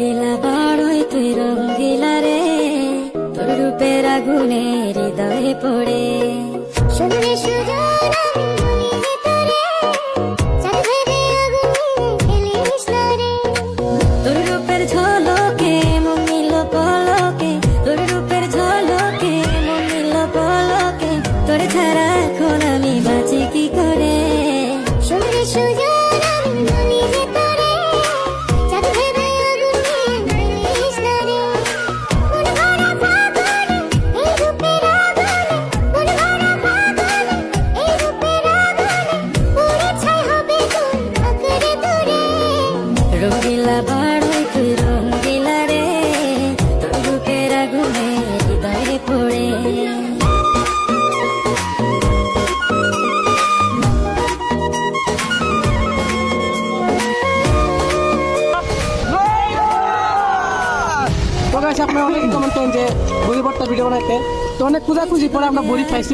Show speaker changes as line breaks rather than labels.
রঙ্গিলা বাড়ই তুই রঙ্গিলা রে।
তোর রূপের আগুনে হৃদয়ে পড়ে। সুন্দরী সুজন তোর। রূপের তোর ছাড়া কি করে?
সুন্দরী সুজন
রঙ্গিলা
অনেক কমেন্ট করেন যে বড়ি ভর্তা ভিডিও বানাইতে। তো অনেক খুঁজাখুঁজি পরে আমরা বড়ি পাইছি